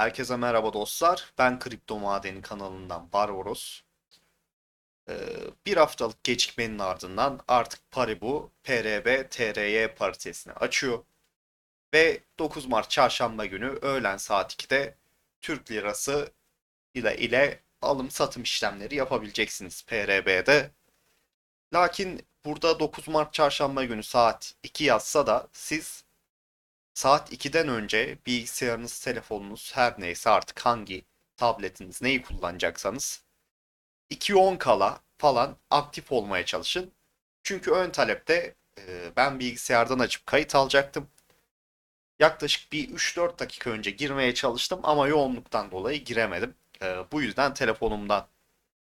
Herkese merhaba dostlar. Ben Kripto Madeni kanalından Barbaros. Ee, bir haftalık gecikmenin ardından artık Paribu PRB TRY paritesini açıyor. Ve 9 Mart çarşamba günü öğlen saat 2'de Türk lirası ile ile alım satım işlemleri yapabileceksiniz PRB'de. Lakin burada 9 Mart çarşamba günü saat 2 yazsa da siz Saat 2'den önce bilgisayarınız, telefonunuz her neyse artık hangi tabletiniz neyi kullanacaksanız 2.10 kala falan aktif olmaya çalışın. Çünkü ön talepte e, ben bilgisayardan açıp kayıt alacaktım. Yaklaşık bir 3-4 dakika önce girmeye çalıştım ama yoğunluktan dolayı giremedim. E, bu yüzden telefonumdan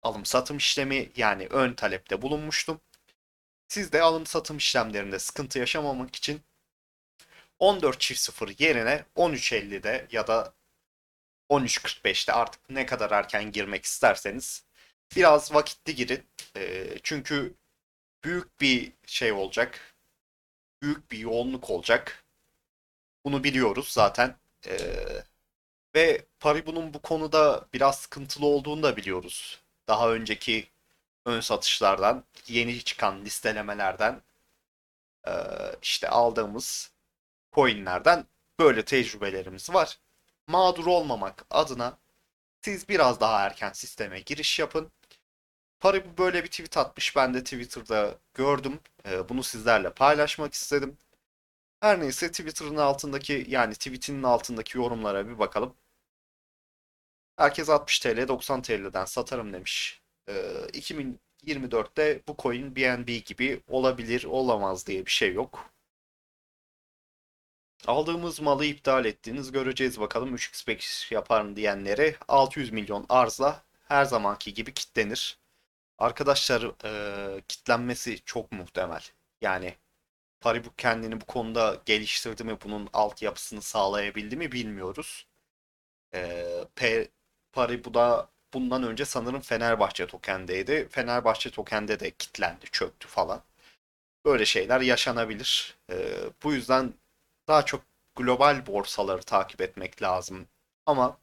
alım satım işlemi yani ön talepte bulunmuştum. Siz de alım satım işlemlerinde sıkıntı yaşamamak için 14.00 yerine 13.50'de ya da 13.45'te artık ne kadar erken girmek isterseniz biraz vakitli girin. E, çünkü büyük bir şey olacak. Büyük bir yoğunluk olacak. Bunu biliyoruz zaten. E, ve Paribu'nun bu konuda biraz sıkıntılı olduğunu da biliyoruz. Daha önceki ön satışlardan, yeni çıkan listelemelerden e, işte aldığımız coinlerden böyle tecrübelerimiz var. Mağdur olmamak adına siz biraz daha erken sisteme giriş yapın. Paribu böyle bir tweet atmış. Ben de Twitter'da gördüm. Ee, bunu sizlerle paylaşmak istedim. Her neyse Twitter'ın altındaki yani tweetinin altındaki yorumlara bir bakalım. Herkes 60 TL 90 TL'den satarım demiş. Ee, 2024'te bu coin BNB gibi olabilir olamaz diye bir şey yok. Aldığımız malı iptal ettiğiniz göreceğiz bakalım 3x5 yapar mı diyenlere 600 milyon arzla her zamanki gibi kitlenir. Arkadaşlar e, kitlenmesi çok muhtemel. Yani Paribu kendini bu konuda geliştirdi mi bunun altyapısını sağlayabildi mi bilmiyoruz. E, P, Paribu'da bundan önce sanırım Fenerbahçe tokendeydi. Fenerbahçe tokende de kitlendi, çöktü falan. Böyle şeyler yaşanabilir. E, bu yüzden daha çok global borsaları takip etmek lazım. Ama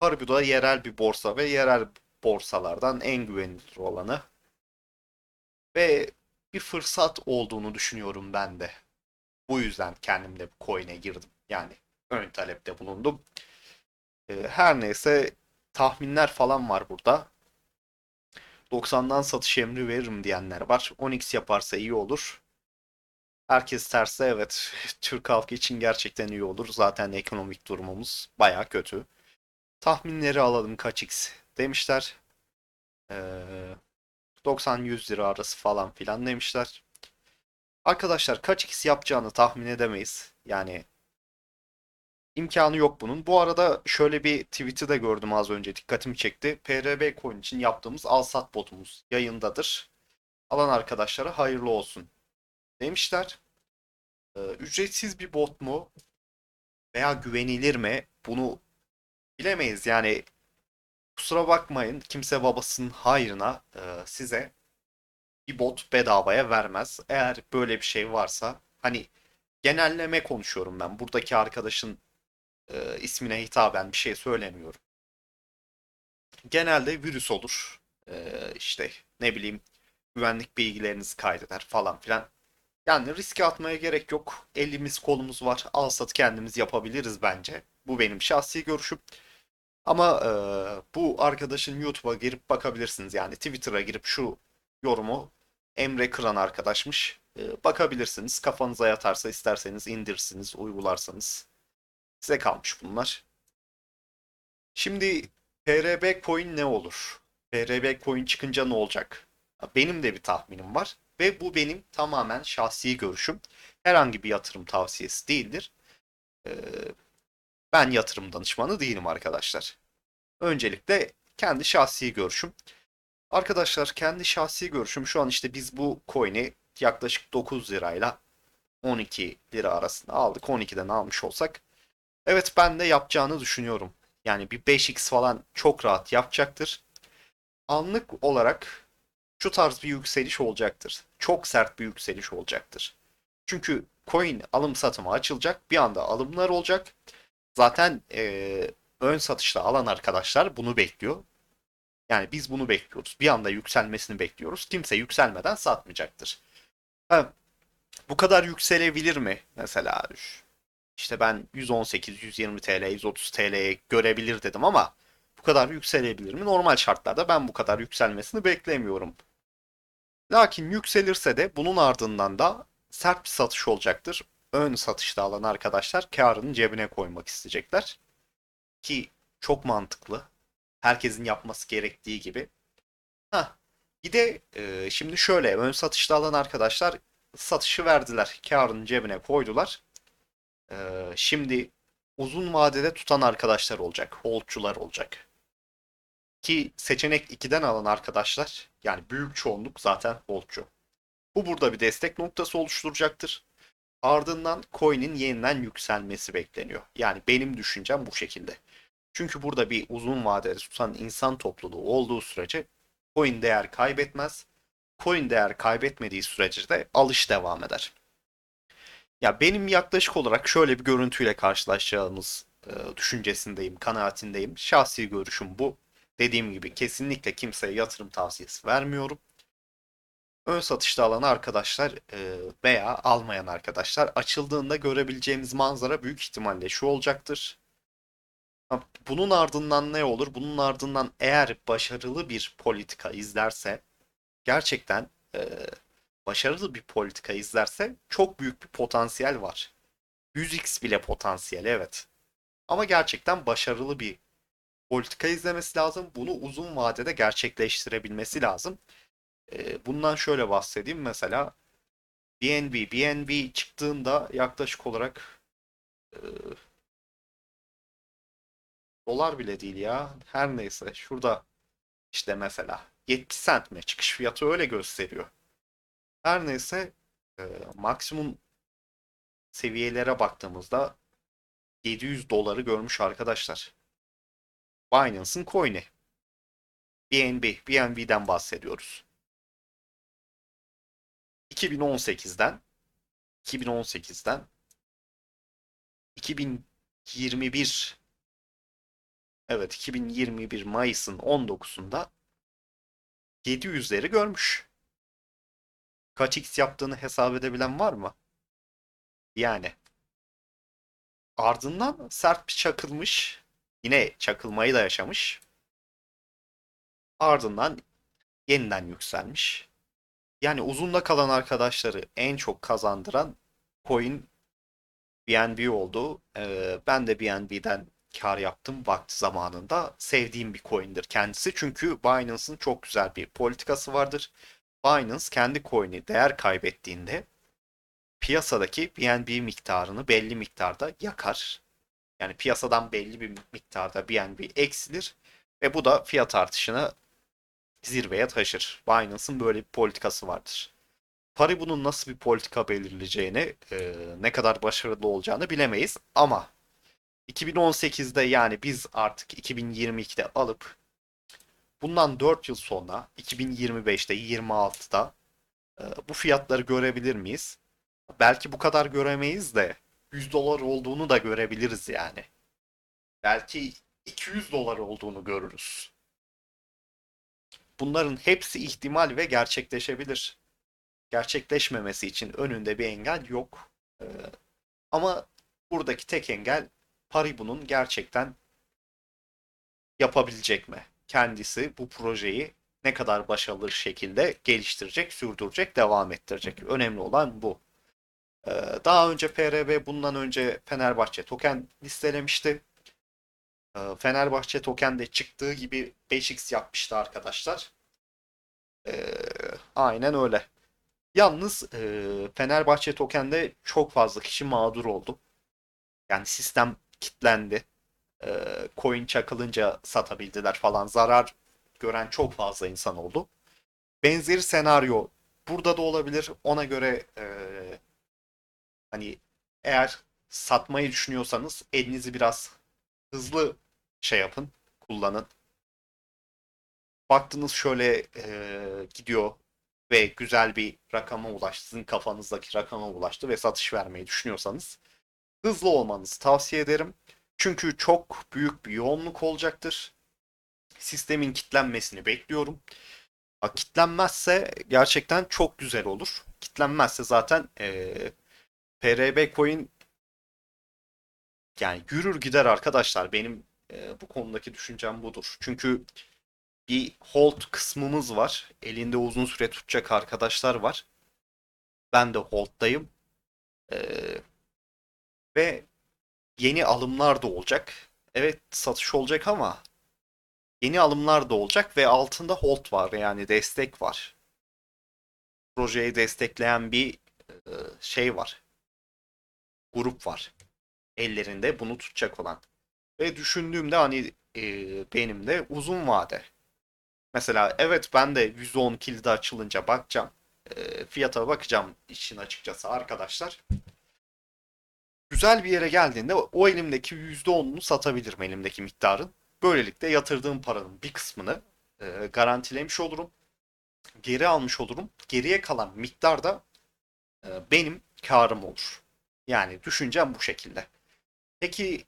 Paribu'da yerel bir borsa ve yerel borsalardan en güvenilir olanı. Ve bir fırsat olduğunu düşünüyorum ben de. Bu yüzden kendim de bu coin'e girdim. Yani ön talepte bulundum. Ee, her neyse tahminler falan var burada. 90'dan satış emri veririm diyenler var. 10x yaparsa iyi olur. Herkes terse evet Türk halkı için gerçekten iyi olur. Zaten ekonomik durumumuz baya kötü. Tahminleri alalım kaç x demişler. Ee, 90-100 lira arası falan filan demişler. Arkadaşlar kaç x yapacağını tahmin edemeyiz. Yani imkanı yok bunun. Bu arada şöyle bir tweet'i de gördüm az önce dikkatimi çekti. PRB coin için yaptığımız al sat botumuz yayındadır. Alan arkadaşlara hayırlı olsun demişler. Ee, ücretsiz bir bot mu veya güvenilir mi? Bunu bilemeyiz. Yani kusura bakmayın kimse babasının hayrına e, size bir bot bedavaya vermez. Eğer böyle bir şey varsa hani genelleme konuşuyorum ben. Buradaki arkadaşın e, ismine hitaben bir şey söylemiyorum. Genelde virüs olur. E, işte ne bileyim güvenlik bilgilerinizi kaydeder falan filan. Yani riske atmaya gerek yok. Elimiz kolumuz var. Al sat kendimiz yapabiliriz bence. Bu benim şahsi görüşüm. Ama e, bu arkadaşın YouTube'a girip bakabilirsiniz. Yani Twitter'a girip şu yorumu Emre Kıran arkadaşmış. E, bakabilirsiniz. Kafanıza yatarsa isterseniz indirsiniz, uygularsanız. Size kalmış bunlar. Şimdi PRB coin ne olur? PRB coin çıkınca ne olacak? Benim de bir tahminim var. Ve bu benim tamamen şahsi görüşüm. Herhangi bir yatırım tavsiyesi değildir. Ee, ben yatırım danışmanı değilim arkadaşlar. Öncelikle kendi şahsi görüşüm. Arkadaşlar kendi şahsi görüşüm şu an işte biz bu coin'i yaklaşık 9 lirayla 12 lira arasında aldık. 12'den almış olsak. Evet ben de yapacağını düşünüyorum. Yani bir 5x falan çok rahat yapacaktır. Anlık olarak şu tarz bir yükseliş olacaktır. Çok sert bir yükseliş olacaktır. Çünkü coin alım satımı açılacak. Bir anda alımlar olacak. Zaten e, ön satışta alan arkadaşlar bunu bekliyor. Yani biz bunu bekliyoruz. Bir anda yükselmesini bekliyoruz. Kimse yükselmeden satmayacaktır. Ha, bu kadar yükselebilir mi? Mesela işte ben 118, 120 TL, 130 TL'ye görebilir dedim ama kadar yükselebilir mi? Normal şartlarda ben bu kadar yükselmesini beklemiyorum. Lakin yükselirse de bunun ardından da sert bir satış olacaktır. Ön satışta alan arkadaşlar karını cebine koymak isteyecekler. Ki çok mantıklı. Herkesin yapması gerektiği gibi. Hah. Bir de e, şimdi şöyle ön satışta alan arkadaşlar satışı verdiler. Karını cebine koydular. E, şimdi uzun vadede tutan arkadaşlar olacak. Holdçular olacak. Ki seçenek 2'den alan arkadaşlar yani büyük çoğunluk zaten holdçu. Bu burada bir destek noktası oluşturacaktır. Ardından coin'in yeniden yükselmesi bekleniyor. Yani benim düşüncem bu şekilde. Çünkü burada bir uzun vadede tutan insan topluluğu olduğu sürece coin değer kaybetmez. Coin değer kaybetmediği sürece de alış devam eder. Ya benim yaklaşık olarak şöyle bir görüntüyle karşılaşacağımız e, düşüncesindeyim, kanaatindeyim. Şahsi görüşüm bu. Dediğim gibi kesinlikle kimseye yatırım tavsiyesi vermiyorum. Ön satışta alan arkadaşlar e, veya almayan arkadaşlar açıldığında görebileceğimiz manzara büyük ihtimalle şu olacaktır. Bunun ardından ne olur? Bunun ardından eğer başarılı bir politika izlerse gerçekten e, başarılı bir politika izlerse çok büyük bir potansiyel var. 100x bile potansiyel evet. Ama gerçekten başarılı bir politika izlemesi lazım. Bunu uzun vadede gerçekleştirebilmesi lazım. E, bundan şöyle bahsedeyim. Mesela BNB, BNB çıktığında yaklaşık olarak e, dolar bile değil ya. Her neyse şurada işte mesela 70 cent mi? Çıkış fiyatı öyle gösteriyor. Her neyse e, maksimum seviyelere baktığımızda 700 doları görmüş arkadaşlar. Binance'ın coin'i. BNB, BNB'den bahsediyoruz. 2018'den 2018'den 2021 evet 2021 Mayıs'ın 19'unda 700'leri görmüş. Kaç x yaptığını hesap edebilen var mı? Yani ardından sert bir çakılmış. Yine çakılmayı da yaşamış. Ardından yeniden yükselmiş. Yani uzunda kalan arkadaşları en çok kazandıran coin BNB oldu. Ee, ben de BNB'den kar yaptım vakti zamanında. Sevdiğim bir coin'dir kendisi. Çünkü Binance'ın çok güzel bir politikası vardır. Binance kendi coin'i değer kaybettiğinde piyasadaki BNB miktarını belli miktarda yakar. Yani piyasadan belli bir miktarda BNB eksilir ve bu da fiyat artışını zirveye taşır. Binance'ın böyle bir politikası vardır. Paribu'nun nasıl bir politika belirleyeceğini, e, ne kadar başarılı olacağını bilemeyiz ama 2018'de yani biz artık 2022'de alıp bundan 4 yıl sonra 2025'te 26'da e, bu fiyatları görebilir miyiz? Belki bu kadar göremeyiz de 100 dolar olduğunu da görebiliriz yani. Belki 200 dolar olduğunu görürüz. Bunların hepsi ihtimal ve gerçekleşebilir. Gerçekleşmemesi için önünde bir engel yok. Ee, ama buradaki tek engel Paribu'nun gerçekten yapabilecek mi? Kendisi bu projeyi ne kadar başarılı şekilde geliştirecek, sürdürecek, devam ettirecek. Önemli olan bu. Ee, daha önce PRB bundan önce Fenerbahçe token listelemişti. Ee, Fenerbahçe token de çıktığı gibi 5x yapmıştı arkadaşlar. Ee, aynen öyle. Yalnız e, Fenerbahçe tokende çok fazla kişi mağdur oldu. Yani sistem kilitlendi. E, coin çakılınca satabildiler falan. Zarar gören çok fazla insan oldu. Benzeri senaryo burada da olabilir. Ona göre e, hani eğer satmayı düşünüyorsanız elinizi biraz hızlı şey yapın, kullanın. Baktınız şöyle e, gidiyor ve güzel bir rakama ulaştı. Sizin kafanızdaki rakama ulaştı ve satış vermeyi düşünüyorsanız hızlı olmanızı tavsiye ederim. Çünkü çok büyük bir yoğunluk olacaktır. Sistemin kitlenmesini bekliyorum. Ha, kitlenmezse gerçekten çok güzel olur. Kitlenmezse zaten eee PRB coin yani yürür gider arkadaşlar. Benim eee, bu konudaki düşüncem budur. Çünkü bir hold kısmımız var. Elinde uzun süre tutacak arkadaşlar var. Ben de hold'dayım. Eee, ve yeni alımlar da olacak. Evet satış olacak ama yeni alımlar da olacak ve altında hold var yani destek var. Projeyi destekleyen bir e, şey var. Grup var. Ellerinde bunu tutacak olan. Ve düşündüğümde hani e, benim de uzun vade. Mesela evet ben de %10 kilidi açılınca bakacağım. E, fiyata bakacağım işin açıkçası arkadaşlar. Güzel bir yere geldiğinde o elimdeki %10'unu satabilirim elimdeki miktarın. Böylelikle yatırdığım paranın bir kısmını e, garantilemiş olurum. Geri almış olurum. Geriye kalan miktar da e, benim karım olur. Yani düşüncem bu şekilde. Peki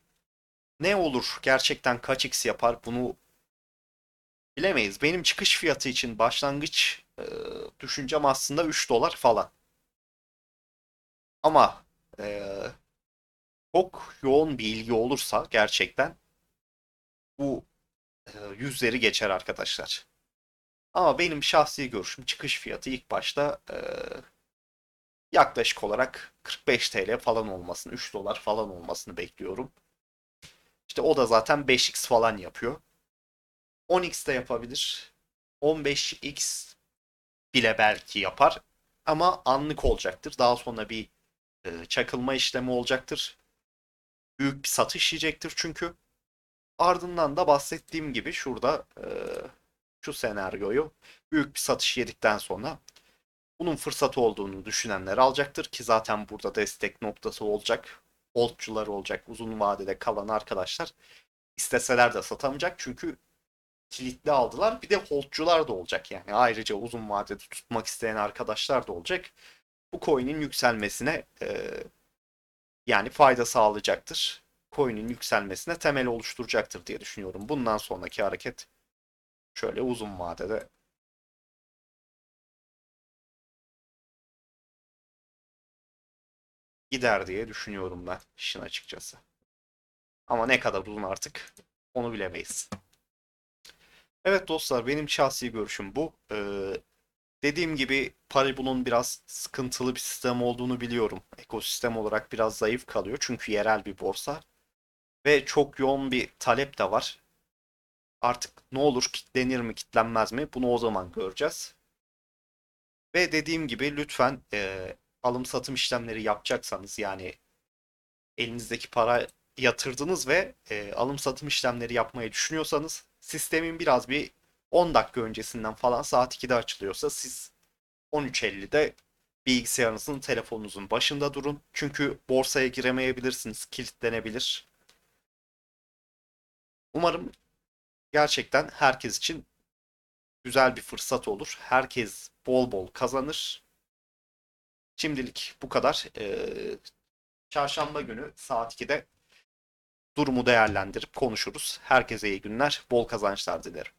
ne olur? Gerçekten kaç x yapar? Bunu bilemeyiz. Benim çıkış fiyatı için başlangıç e, düşüncem aslında 3 dolar falan. Ama e, çok yoğun bir ilgi olursa gerçekten bu e, yüzleri geçer arkadaşlar. Ama benim şahsi görüşüm çıkış fiyatı ilk başta e, yaklaşık olarak 45 TL falan olmasını, 3 dolar falan olmasını bekliyorum. İşte o da zaten 5x falan yapıyor. 10x de yapabilir. 15x bile belki yapar. Ama anlık olacaktır. Daha sonra bir e, çakılma işlemi olacaktır. Büyük bir satış yiyecektir çünkü. Ardından da bahsettiğim gibi şurada e, şu senaryoyu büyük bir satış yedikten sonra bunun fırsatı olduğunu düşünenler alacaktır ki zaten burada destek noktası olacak. Holdçular olacak. Uzun vadede kalan arkadaşlar isteseler de satamayacak çünkü kilitli aldılar. Bir de holdçular da olacak yani. Ayrıca uzun vadede tutmak isteyen arkadaşlar da olacak. Bu coin'in yükselmesine e, yani fayda sağlayacaktır. Coin'in yükselmesine temel oluşturacaktır diye düşünüyorum. Bundan sonraki hareket şöyle uzun vadede gider diye düşünüyorum ben işin açıkçası. Ama ne kadar uzun artık onu bilemeyiz. Evet dostlar benim şahsi görüşüm bu. Ee, dediğim gibi Paribu'nun biraz sıkıntılı bir sistem olduğunu biliyorum. Ekosistem olarak biraz zayıf kalıyor çünkü yerel bir borsa. Ve çok yoğun bir talep de var. Artık ne olur kitlenir mi kitlenmez mi bunu o zaman göreceğiz. Ve dediğim gibi lütfen e, alım satım işlemleri yapacaksanız yani elinizdeki para yatırdınız ve e, alım satım işlemleri yapmayı düşünüyorsanız sistemin biraz bir 10 dakika öncesinden falan saat 2'de açılıyorsa siz 13.50'de bilgisayarınızın telefonunuzun başında durun. Çünkü borsaya giremeyebilirsiniz, kilitlenebilir. Umarım gerçekten herkes için güzel bir fırsat olur. Herkes bol bol kazanır. Şimdilik bu kadar. Ee, çarşamba günü saat 2'de durumu değerlendirip konuşuruz. Herkese iyi günler, bol kazançlar dilerim.